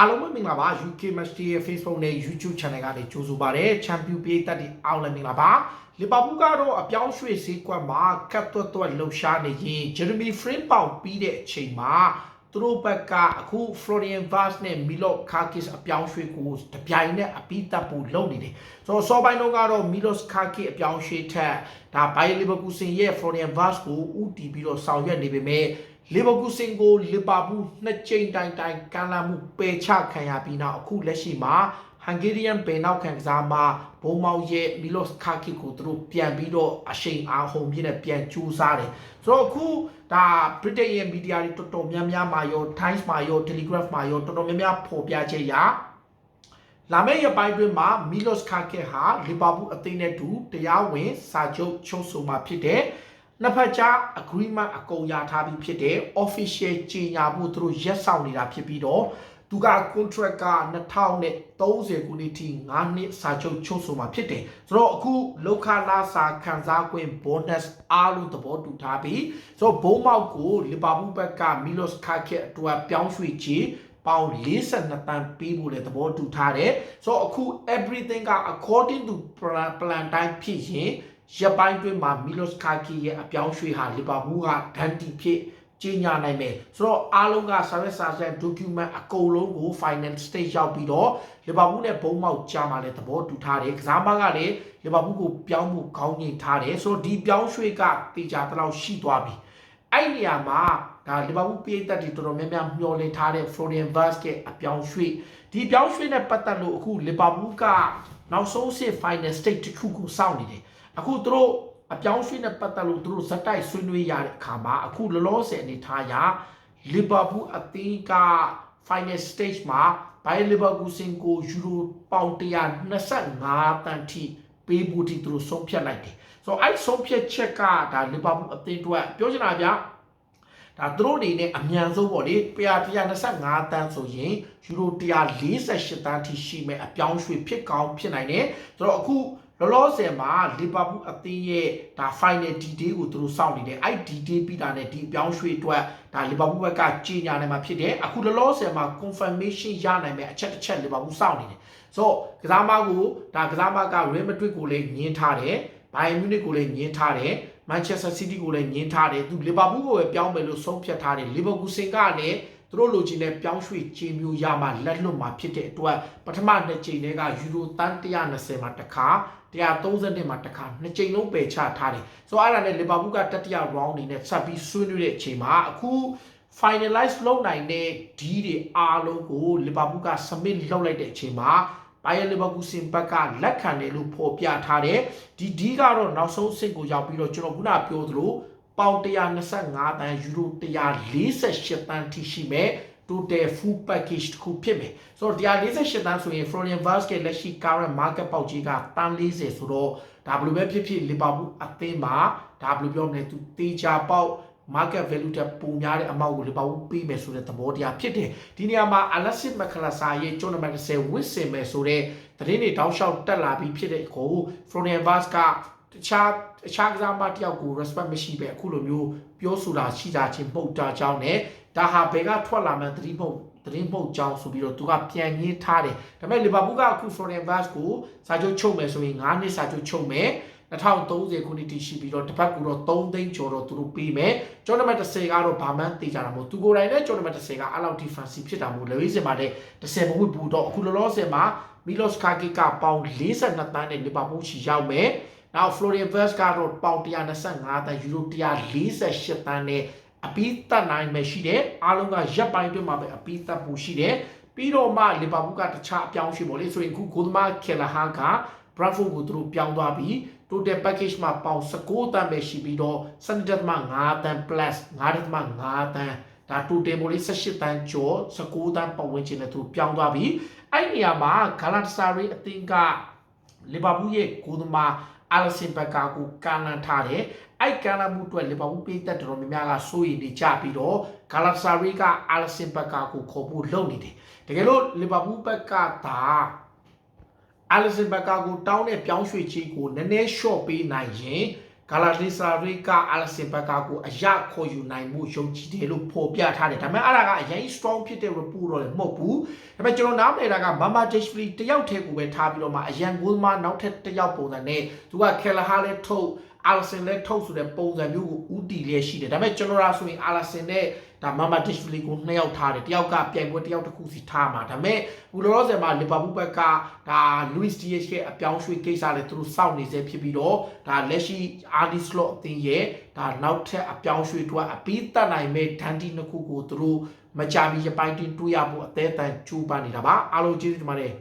အားလုံးပဲမင်္ဂလာပါ UK Match ရဲ့ Facebook နဲ့ YouTube Channel ကနေကြိုဆိုပါရစေ Champion ပြည်သက်တွေအားလုံးမင်္ဂလာပါလီဗာပူးကတော့အပြောင်းရွှေ့ဈေးကွက်မှာကတ်သွက်သွက်လှုပ်ရှားနေရင် Jeremy Frimpong ပေါင်ပြီးတဲ့အချိန်မှာသူတို့ဘက်ကအခု Florian Vaz နဲ့ Milo Kakis အပြောင်းရွှေ့ကိုတပြိုင်နက်အပိတက်ဖို့လုပ်နေတယ်ဆိုတော့စောပိုင်းတော့ကတော့ Milos Kakis အပြောင်းရွှေ့ထက်ဒါ Bayer Leverkusen ရဲ့ Florian Vaz ကိုဦးတည်ပြီးတော့ဆောင်ရွက်နေပေမဲ့ လီဗာပူးစင်ကိုလီဗာပူးနှစ်ကြိမ်တိုင်တိုင်ကန်လာမှုပယ်ချခံရပြီးနောက်အခုလက်ရှိမှာဟန်ဂေရီယန်ဘယ်နောက်ခံကစားမှာဘုံမောင်ရဲ့မီလော့စ်ကာကီကိုသူတို့ပြန်ပြီးတော့အရှိန်အားဟုန်ပြည့်နဲ့ပြန်ကြိုးစားတယ်ဆိုတော့အခုဒါဗြိတိန်ရဲ့မီဒီယာတွေတော်တော်များများမှာရော Times မှာရော Telegraph မှာရောတော်တော်များများဖော်ပြချက်ရလာမယ့်ရက်ပိုင်းတွင်မှာမီလော့စ်ကာကီဟာလီဗာပူးအသင်းနဲ့တူတရားဝင်စာချုပ်ချုပ်ဆိုမှာဖြစ်တဲ့ နှစ်ဖက်ကြား agreement အကုန်ရထားပြီးဖြစ်တဲ့ official ကြေညာဖို့သူတို့ရက်ဆောင်နေတာဖြစ်ပြီးတော့သူက contract က2030ခုနှစ်ထိ9နှစ်စာချုပ်ချုပ်ဆိုမှာဖြစ်တယ်ဆိုတော့အခုလောက်ခလာစာခံစား권 bonus အားလုံးသဘောတူထားပြီးဆိုတော့ဘုံမောက်ကိုလီဗာပူးဘက်က Milos Kake အတွက်ပြောင်းရွှေ့ချေပေါင်42တန်းပေးဖို့လည်းသဘောတူထားတယ်ဆိုတော့အခု everything က according to plan plan တိုင်းဖြစ်ရင် ရပ်ပိုင်းတွင်းမှာ Milos Kaki ရဲ့အပြောင်းရွှေ့ဟာလီဗာပူးကဒန်တီဖြစ်ကြီးညာနိုင်မယ်ဆိုတော့အားလုံးကစာရွက်စာတမ်း document အကုန်လုံးကို final stage ရောက်ပြီးတော့လီဗာပူးနဲ့ဘုံမောက်ကြားမှာလည်းသဘောတူထားတယ်ကစားမကလည်းလီဗာပူးကိုပြောင်းမှုခေါင်းငိတ်ထားတယ်ဆိုတော့ဒီပြောင်းရွှေ့ကတေချာတလောက်ရှိသွားပြီအဲ့နေရာမှာဒါလီဗာပူးပြည်သက်တွေတော်တော်များများမျှော်လင့်ထားတဲ့ Florian Vaz ရဲ့အပြောင်းရွှေ့ဒီပြောင်းရွှေ့နဲ့ပတ်သက်လို့အခုလီဗာပူးကနောက်ဆုံးစစ် final stage တစ်ခုကိုစောင့်နေတယ် အခုသူတို့အပြောင်းရွှေ့နဲ့ပတ်သက်လို့သူတို့ဇက်တိုက်ဆွေးနွေးရတဲ့အခါမှာအခုလောလောဆယ်အနေထားရလီဗာပူးအသင်းက final stage မှာဘိုင်လီဗာပူးစင်ကိုယူရိုပေါင်125တန်ထိပေးဖို့ဒီသူတို့ဆုံးဖြတ်လိုက်တယ်ဆိုတော့အဲ့ဆုံးဖြတ်ချက်ကဒါလီဗာပူးအသင်းအတွက်ပြောချင်တာဗျာဒါသူတို့အနေနဲ့အမြန်ဆုံးပေါ့လေ125တန်းဆိုရင်ယူရို148တန်းထိရှိမဲ့အပြောင်းရွှေ့ဖြစ်ကောင်းဖြစ်နိုင်တယ်ဆိုတော့အခု လောလောဆယ်မှာလီဗာပူးအသင်းရဲ့ဒါ final D-Day ကိုသူတို့စောင့်နေတယ်အဲ့ D-Day ပြီးတာနဲ့ဒီအပြောင်းရွှေ့အတွက်ဒါလီဗာပူးဘက်ကကြီးညာနိုင်မှာဖြစ်တယ်အခုလောလောဆယ်မှာ confirmation ရနိုင်မယ်အချက်တစ်ချက်လီဗာပူးစောင့်နေတယ်ဆိုတော့ကစားမကိုဒါကစားမက Real Madrid ကိုလည်းညှင်းထားတယ် Bayern Munich ကိုလည်းညှင်းထားတယ် Manchester City ကိုလည်းညှင်းထားတယ်သူလီဗာပူးကိုပဲပြောင်းမယ်လို့ဆုံးဖြတ်ထားတယ်လီဗာပူးစင်ကလည်း သူတို့လိုချင်တဲ့ပြောင်းရွှေ့ခြင်းမျိုးရမှလက်လွတ်မှာဖြစ်တဲ့အတွက်ပထမနှစ်ချိန်တည်းကယူရိုတန်120မှာတစ်ခါ130မှာတစ်ခါနှစ်ချိန်လုံးပယ်ချထားတယ်ဆိုတော့အဲ့ဒါနဲ့လီဗာပူးကတတိယ round အနေနဲ့ဆက်ပြီးဆွေးနွေးတဲ့အချိန်မှာအခု finalize လုပ်နိုင်တဲ့ဒီတွေအားလုံးကိုလီဗာပူးက submit လုပ်လိုက်တဲ့အချိန်မှာဘိုင်ယန်လီဗာပူးစင်ဘက်ကလက်ခံတယ်လို့ဖော်ပြထားတယ်ဒီဒီကတော့နောက်ဆုံးစစ်ကိုရောက်ပြီးတော့ကျွန်တော်ခုနပြောသလို ပေါင်125တန်းယူရို148တန်းထိရှိမဲ့ total full package တစ်ခုဖြစ်မယ်ဆိုတော့148တန်းဆိုရင် Florian Vaz ရဲ့လက်ရှိ current market ပေါက်ကြီးကတန်း40ဆိုတော့ဒါဘယ်လိုပဲဖြစ်ဖြစ်လီဗာပူးအသင်းမှာဒါဘယ်လိုပြောမလဲသူတေချာပေါက် market value တက်ပုံများတဲ့အမောက်ကိုလီဗာပူးပေးမယ်ဆိုတဲ့သဘောတရားဖြစ်တယ်ဒီနေရာမှာ Alexis McAllister ရဲ့ tournament 10ဝစ်စင်မယ်ဆိုတဲ့သတင်းတွေတောင်းလျှောက်တက်လာပြီးဖြစ်တဲ့ကို Florian Vaz က တခြားတခြားကစားမတယောက်ကို respect မရှိပဲအခုလိုမျိုးပြောဆိုတာရှိတာချင်းပုတ်တာကြောင်းနဲ့ဒါဟာဘယ်ကထွက်လာမှန်းသတိပုတ်သတင်းပုတ်ကြောင်းဆိုပြီးတော့သူကပြန်ငင်းထားတယ်ဒါပေမဲ့လီဗာပူးကအခု Florian Vaz ကိုစာချုပ်ချုပ်မယ်ဆိုရင်9နှစ်စာချုပ်ချုပ်မယ်2030ခုနှစ်တည်ရှိပြီးတော့တစ်ပတ်ကူတော့3သိန်းကျော်တော့သူတို့ပေးမယ်ကျော်နံပါတ်10ကတော့ဘာမှန်းသိကြတာမဟုတ်သူကိုယ်တိုင်လည်းကျော်နံပါတ်10ကအဲ့လောက် defensive ဖြစ်တာမဟုတ်လေဝိစင်မှာလည်း10မဟုတ်ဘူးတော့အခုလောလောဆယ်မှာ Milos Kaki ကပေါင်42တန်းနဲ့လီဗာပူးချီရောက်မယ် နောက် Florian Vaz ကတော့ပေါင်125တန်းယူရို148တန်းနဲ့အပီးတက်နိုင်မယ်ရှိတယ်အားလုံးကရက်ပိုင်းတွင်းမှာပဲအပီးတက်ဖို့ရှိတယ်ပြီးတော့မှလီဗာပူးကတခြားအပြောင်းရှိပေါ့လေဆိုရင်အခုဂိုသမာကေလာဟာက Bradford ကိုသူတို့ပြောင်းသွားပြီး total package မှာပေါင်19တန်းပဲရှိပြီးတော့7.5တန်း plus 9.5တန်းဒါ total မို့လေး18တန်းကျော်19တန်းပတ်ဝန်းကျင်နဲ့သူပြောင်းသွားပြီးအဲ့နေရာမှာ Galatasaray အသင်းကလီဗာပူးရဲ့ဂိုသမာ အာလဆင်ဘက်ကာကိုကန်လန်ထားတယ်အဲ့ကန်လန်မှုအတွက်လီဗာပူးပြည်သက်တော်များများကစိုးရိမ်နေကြပြီးတော့ဂါလာဆာရီကအာလဆင်ဘက်ကာကိုခေါ်ဖို့လုပ်နေတယ်တကယ်လို့လီဗာပူးဘက်ကသာအာလဆင်ဘက်ကာကိုတောင်းတဲ့ပြောင်းရွှေ့ချီကိုနည်းနည်း short ပေးနိုင်ရင် ဂါလာဒီစာရီကအလဆင်ဘက်ကကိုအရခေါ်ယူနိုင်မှုယုံကြည်တယ်လို့ဖော်ပြထားတယ်ဒါပေမဲ့အဲ့ဒါကအရင် strong ဖြစ်တဲ့ report တော့လည်းမဟုတ်ဘူးဒါပေမဲ့ကျွန်တော်နားမလည်တာကမမဒက်ရှ်ဖလီတယောက်တည်းကိုပဲထားပြီးတော့မှအရန်ဂိုးမနောက်ထပ်တယောက်ပုံစံနဲ့သူကကယ်လာဟာလည်းထုတ်အာလဆန်လည်းထုတ်ဆိုတဲ့ပုံစံမျိုးကိုဦးတည်လျက်ရှိတယ်ဒါပေမဲ့ကျွန်တော်ရာဆိုရင်အာလဆန်နဲ့ ဒါမမဒက်ရှ်ဖလီကိုနှစ်ယောက်ထားတယ်တယောက်ကပြိုင်ပွဲတယောက်တစ်ခုစီထားမှာဒါပေမဲ့ဘူလောဆယ်မှာလီဗာပူးဘက်ကဒါလူးစ်ဒီယက်ရဲ့အပြောင်းရွှေ့ကိစ္စလည်းသူတို့စောင့်နေစေဖြစ်ပြီးတော့ဒါလက်ရှိအာဒီစလော့အသင်းရဲ့ဒါနောက်ထပ်အပြောင်းရွှေ့တွက်အပြီးတတ်နိုင်မဲ့ဒန်တီနှစ်ခုကိုသူတို့မကြမီရပိုင်းတင်တွေ့ရဖို့အသေးအတန်ကြိုးပမ်းနေတာပါအားလုံးကျေးဇူးတင်ပါတယ်